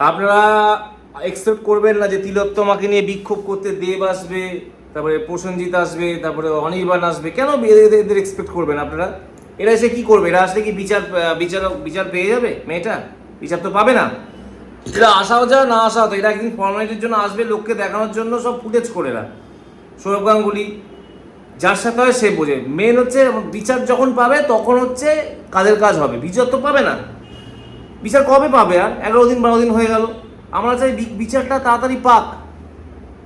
আপনারা এক্সপেক্ট করবেন না যে তিলোত্তমাকে নিয়ে বিক্ষোভ করতে দেব আসবে তারপরে প্রসেনজিৎ আসবে তারপরে অনির্বাণ আসবে। কেন এদের- এক্সপেক্ট করবেন আপনারা? এরা এসে কি করবে? এরা আসলে কি বিচার আহ, বিচার বিচার পেয়ে যাবে মেয়েটা? বিচার তো পাবে না। এরা আসাও যা না আসাও তো এরা একদিন ফর্মালিটির জন্য আসবে লোককে দেখানোর জন্য সব ফুটেজ করে এরা। সৌরভ গাঙ্গুলি যার সাথে হয় সে বোঝে। মেন হচ্ছে বিচার যখন পাবে তখন হচ্ছে কাজের কাজ হবে। বিচার তো পাবে না। বিচার কবে পাবে, আর? এগারো দিন, বারো দিন হয়ে গেল। আমরা চাই বিচারটা তাড়াতাড়ি পাক।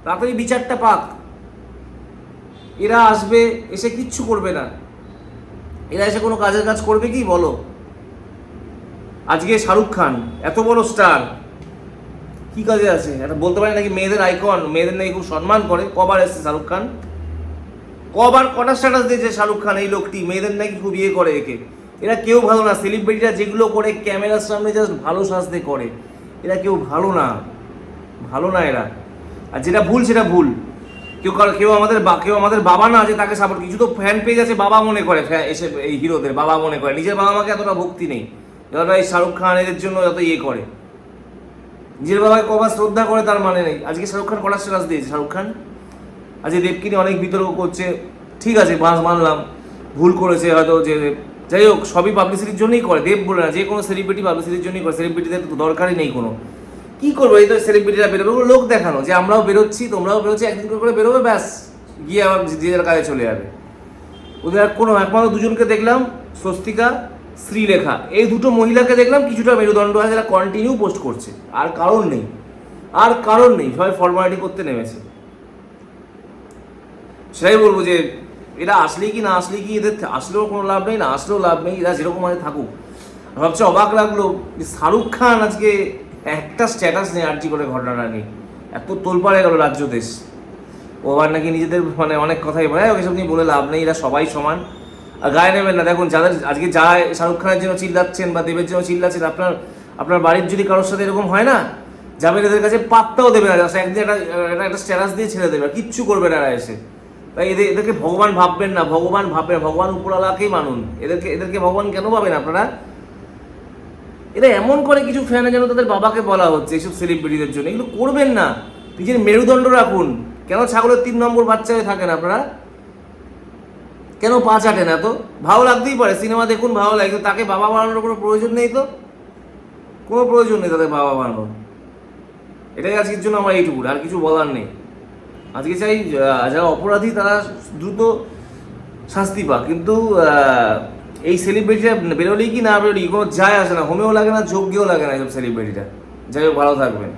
তাড়াতাড়ি বিচারটা পাক। এরা আসবে, এসে কিচ্ছু করবে না। এরা এসে কোনো কাজের কাজ করবে কি? বলো। আজকে শাহরুখ খান, এত বড় স্টার। কি কাজে আছে? এটা বলতে পারি নাকি মেয়েদের আইকন? মেয়েদের নাকি খুব সম্মান করে। কবার এসছে শাহরুখ খান? কবার কটা স্ট্যাটাস দিয়েছে শাহরুখ খান এই লোকটি? মেয়েদের নাকি খুব ইয়ে করে একে। এরা কেউ ভালো না সেলিব্রিটিরা যেগুলো করে ক্যামেরার সামনে জাস্ট ভালো সাজতে করে, এরা কেউ ভালো না ভালো না এরা। আর যেটা ভুল, সেটা ভুল। কেউ কেউ আমাদের কেউ আমাদের বাবা না যে তাকে সাপোর্ট কিছু তো ফ্যান পেজ আছে, বাবা মনে করে এসে এই হিরোদের বাবা মনে করে। নিজের বাবা মাকে এতটা ভক্তি নেই। যতটা এই শাহরুখ খান এদের জন্য যত ইয়ে করে। নিজের বাবাকে কবার শ্রদ্ধা করে তার মানে নেই। আজকে শাহরুখ খান কটা স্ট্যাটাস দিয়েছে? শাহরুখ খান? আজকে দেবকে নিয়ে অনেক বিতর্ক করছে। ঠিক আছে মানলাম। ভুল করেছে হয়তো যে যাই হোক, সবই পাবলিসিটির জন্যই করে। দেব বলে না, যে কোনো সেলিব্রিটি পাবলিসিটির জন্যই করে। সেলিব্রিটিদের তো দরকারই নেই কোনো। কি করব, এই তো সেলিব্রিটিরা বেরোবে। লোক দেখানো, যে আমরাও বেরোচ্ছি, তোমরাও বেরোচ্ছি, একদিন করে করে বেরোবে, ব্যাস। গিয়ে আবার যে যার কাজে চলে যাবে। ওদের আর কোনো, একমাত্র দুজনকে দেখলাম, স্বস্তিকা শ্রীলেখা এই দুটো মহিলাকে দেখলাম, কিছুটা মেরুদণ্ড আছে, যারা কন্টিনিউ পোস্ট করছে। আর কারণ নেই। আর কারণ নেই, সবাই ফর্মালিটি করতে নেমেছে। সেটাই বলব যে এরা আসলেই কি না আসলেই কি এদের আসলেও কোনো লাভ নেই, না আসলেও লাভ নেই, এরা যেরকম আছে থাকুক। সবচেয়ে অবাক লাগল শাহরুখ খান আজকে একটা স্ট্যাটাস নেই আর্জি করে ঘটনাটা নিয়ে এত তোলপাড়ে গেল রাজ্য দেশ। ও আবার নাকি নিজেদের মানে অনেক কথাই বলে ওকে সব নিয়ে বলে লাভ নেই, এরা সবাই সমান। আর গায়ে নেবেন না, দেখুন, যাদের আজকে যারা শাহরুখ খানের জন্য চিল্লাচ্ছেন বা দেবের জন্য চিল্লাচ্ছেন, আপনার আপনার বাড়ির যদি কারোর সাথে এরকম হয় না, যাবেন এদের কাছে পাত্তাও দেবে না একদিন একটা, একটা- স্ট্যাটাস দিয়ে ছেড়ে দেবে কিচ্ছু করবে না এসে। তাই এদের এদেরকে ভগবান ভাববেন না ভগবান ভাববেন না, ভগবান উপরালাকেই মানুন। এদেরকে এদেরকে ভগবান কেন ভাবেন আপনারা? এরা এমন করে কিছু ফ্যানে যেন তাদের বাবাকে বলা হচ্ছে এইসব সেলিব্রিটিদের জন্য। এগুলো করবেন না। নিজের মেরুদণ্ড রাখুন। কেন ছাগলের তিন নম্বর বাচ্চা হয়ে থাকেন আপনারা? কেন পা চাটেন এত ভালো লাগতেই পারে সিনেমা দেখুন ভালো লাগে। তাকে বাবা বানানোর কোনো প্রয়োজন নেই তো? কোনো প্রয়োজন নেই তাদের বাবা বানানোর। এটাই আজকের জন্য আমার এইটুকু আর কিছু বলার নেই। আজকে চাই যারা অপরাধী তারা দ্রুত শাস্তি পাক। কিন্তু এই সেলিব্রিটিটা বেরোলেই কি না বেরোলেই, কোনো যায় আসে না। হোমেও লাগে না, যোগ্যও লাগে না এইসব সেলিব্রিটিটা যাই হোক, ভালো থাকবেন।